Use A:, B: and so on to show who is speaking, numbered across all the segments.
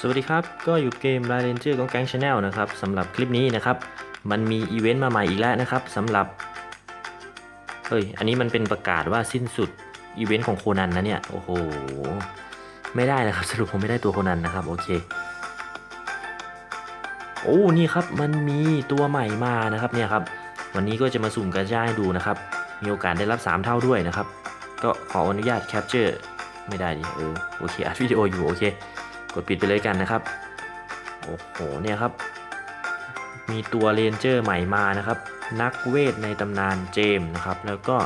A: สวัสดีครับ ก็อยู่เกม r a n g e r ของแก๊งชาแนลนะครับสำหรับคลิปนี้นะครับ มันมีอีเวนต์มาใหม่อีกแล้วนะครับสำหรับ เฮ้ย อันนี้มันเป็นประกาศว่าสิ้นสุดอีเวนต์ของโคนันนะเนี่ย โอ้โห ไม่ได้นะครับ สรุปผมไม่ได้ตัวโคนันนะครับ โอเค โอ้ นี่ครับ มันมีตัวใหม่มานะครับเนี่ยครับ วันนี้ก็จะมาสุ่มกระจายดูนะครับ มีโอกาสได้รับ 3 เท่าด้วยนะครับ ก็ขออนุญาตแคปเจอร์ไม่ได้ดิเออ โอเค อัดวิดีโออยู่ โอเค กดปิดไปเลยกันนะครับ โอ้โห เนี่ยครับ มีตัวเรนเจอร์ใหม่มานะครับ นักเวทในตำนานเจมส์นะครับ แล้วก็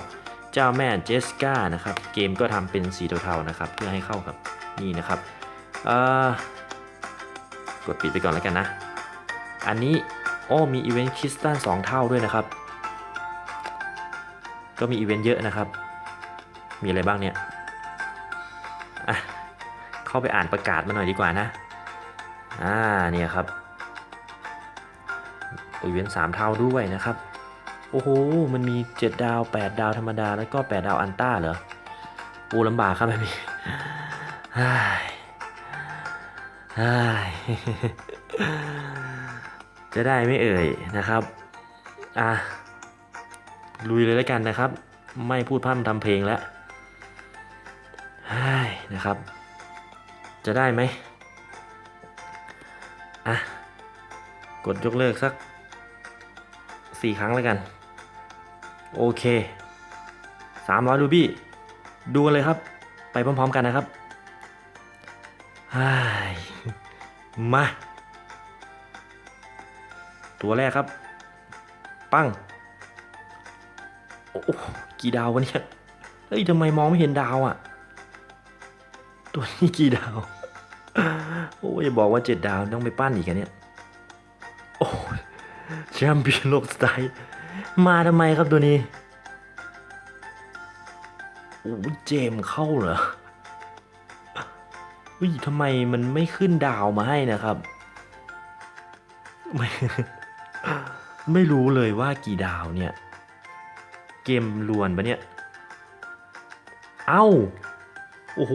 A: เจ้าแม่เจสกานะครับ เกมก็ทำเป็นสีเทาๆนะครับ เพื่อให้เข้ากับนี่นะครับกดปิดไปก่อนแล้วกันนะ อันนี้โอ้มีอีเวนต์คริสตัลสองเท่าด้วยนะครับ ก็มีอีเวนต์เยอะนะครับ มีอะไรบ้างเนี่ย เข้าไปอ่านประกาศมาหน่อยดีกว่านะ อ่าเนี่ยครับอีเวนต์สามเท่าด้วยนะครับ โอ้โห มันมี 7 ดาว 8 ดาวธรรมดา แล้วก็ 8 ดาวอันต้าเหรอโอ้ลำบากครับแบบนี้ฮ่ายฮ่ายจะได้ไม่เอ่ยนะครับ อะ ลุยเลยแล้วกันนะครับ ไม่พูดพร่ำทำเพลงแล้วฮ่ายนะครับ จะได้ไหมอะ กดยกเลิกสักสี่ครั้งแล้วกัน โอเคสามร้อยรูบี้ ดูกันเลยครับ ไปพร้อมๆกันนะครับฮ่ามา ตัวแรกครับ ปั้ง โอ้โหกี่ดาววะเนี่ย เฮ้ยทำไมมองไม่เห็นดาวอะ ตัวนี้กี่ดาว โอ้ยบอกว่าเจ็ดดาวต้องไปปั้นอีกอันเนี่ย โอ้ยแชมเปี้ยนโลกสไตล์มาทำไมครับตัวนี้ โอ้ยเจมเข้าเหรออุ้ยทำไมมันไม่ขึ้นดาวมาให้นะครับ ไม่ไม่รู้เลยว่ากี่ดาวเนี่ย เกมลวนปะเนี่ย เอ้า โอ้โห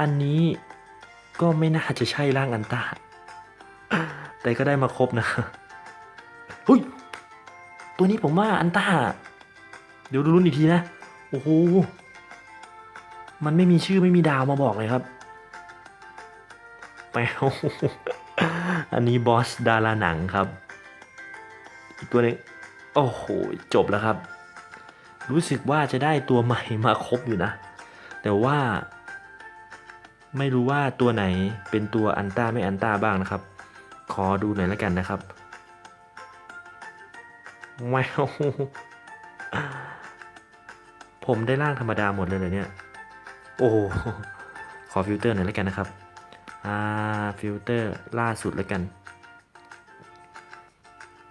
A: อันนี้ก็ไม่น่าจะใช่ร่างอันต้าแต่ก็ได้มาครบนะเฮ้ยตัวนี้ผมว่าอันต้าเดี๋ยวดูรุ่นอีกทีนะ โอ้โห มันไม่มีชื่อไม่มีดาวมาบอกเลยครับแปลอันนี้บอสดาราหนังครับ อีกตัวนึงโอ้โห จบแล้วครับ รู้สึกว่าจะได้ตัวใหม่มาครบอยู่นะ แต่ว่า ไม่รู้ว่าตัวไหนเป็นตัวอันต้าไม่อันต้าบ้างนะครับ ขอดูหน่อยแล้วกันนะครับแววผมได้ร่างธรรมดาหมดเลยเลยเนี่ย โอ้ขอฟิลเตอร์หน่อยแล้วกันนะครับ อ่า ฟิลเตอร์ล่าสุดแล้วกัน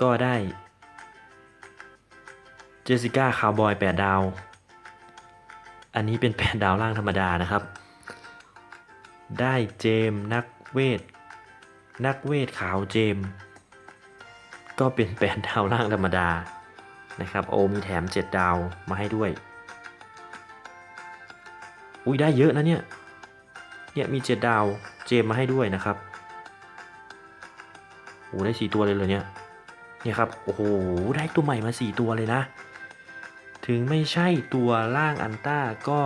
A: ก็ได้ เจสิก้าคาวบอย8ดาว อันนี้เป็น8ดาวล่างธรรมดานะครับ ได้เจมนักเวท นักเวทขาวเจม ก็เป็น8ดาวล่างธรรมดานะครับ โอมีแถม 7 ดาวมาให้ด้วย อุ้ยได้เยอะนะเนี่ย เนี่ยมี 7 ดาวเจมมาให้ด้วยนะครับโอ้ได้ 4 ตัวเลยเลยเนี่ย เนี่ยครับ โอ้โห ได้ตัวใหม่มา 4 ตัวเลยนะ ถึงไม่ใช่ตัวล่างอันต้าก็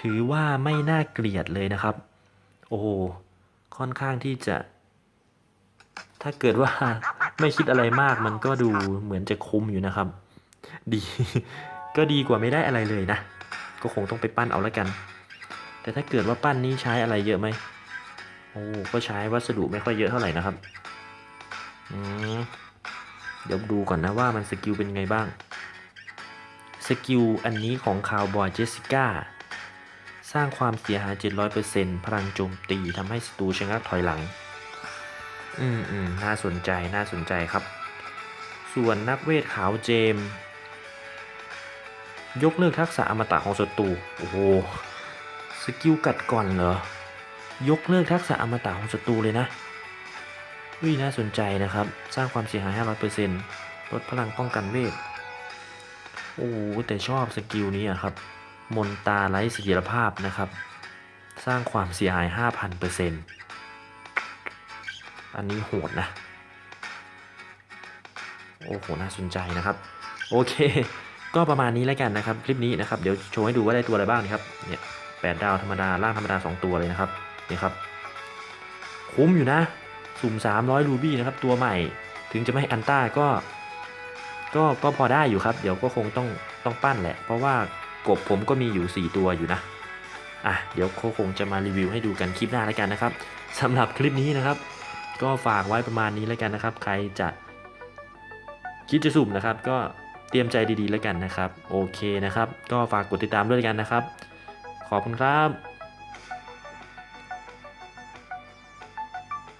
A: ถือว่าไม่น่าเกลียดเลยนะครับ โอ้โหค่อนข้างที่จะ ถ้าเกิดว่าไม่คิดอะไรมากมันก็ดูเหมือนจะคุ้มอยู่นะครับ ดี ก็ดีกว่าไม่ได้อะไรเลยนะ ก็คงต้องไปปั้นเอาแล้วกัน แต่ถ้าเกิดว่าปั้นนี้ใช้อะไรเยอะไหมโอ้ก็ใช้วัสดุไม่ค่อยเยอะเท่าไหร่นะครับอืมเดี๋ยวดูก่อนนะว่ามันสกิลเป็นไงบ้าง สกิลอันนี้ของคาวบอยเจสสิก้า สร้างความเสียหาย700%พลังโจมตีทำให้ศัตรูชะงักถอยหลัง อืมอืมน่าสนใจน่าสนใจครับ ส่วนนักเวทขาวเจม ยกเลิกทักษะอมตะของศัตรูโอ้โหสกิลกัดก่อนเหรอ ยกเลิกทักษะอมตะของศัตรูเลยนะวิน่าสนใจนะครับ สร้างความเสียหาย 500%ลดพลังป้องกันเวท โอ้โหแต่ชอบสกิลนี้อะครับ มนตาไร้เสถียรภาพนะครับ สร้างความเสียหาย 5,000%เปอร์เซ็นต์อันนี้โหดนะ โอ้โห น่าสนใจนะครับ โอเค ก็ประมาณนี้แล้วกันนะครับ คลิปนี้นะครับ เดี๋ยวโชว์ให้ดูว่าได้ตัวอะไรบ้างนะครับ เนี่ยแปดดาวธรรมดา ล่างธรรมดา 2 ตัวเลยนะครับ นี่ครับ คุ้มอยู่นะ สุ่ม 300 รูบี้นะครับ ตัวใหม่ ถึงจะไม่อันต้าก็ ก็ ก็พอได้อยู่ครับ เดี๋ยวก็คงต้อง ต้องปั้นแหละ เพราะว่า กบผมก็มีอยู่ 4 ตัวอยู่นะ อะ เดี๋ยวคงจะมารีวิวให้ดูกันคลิปหน้าแล้วกันนะครับสำหรับคลิปนี้นะครับ ก็ฝากไว้ประมาณนี้แล้วกันนะครับ ใครจะคิดจะสุ่มนะครับ ก็เตรียมใจดีๆแล้วกันนะครับ โอเคนะครับ ก็ฝากกดติดตามด้วยกันนะครับ ขอบคุณครับ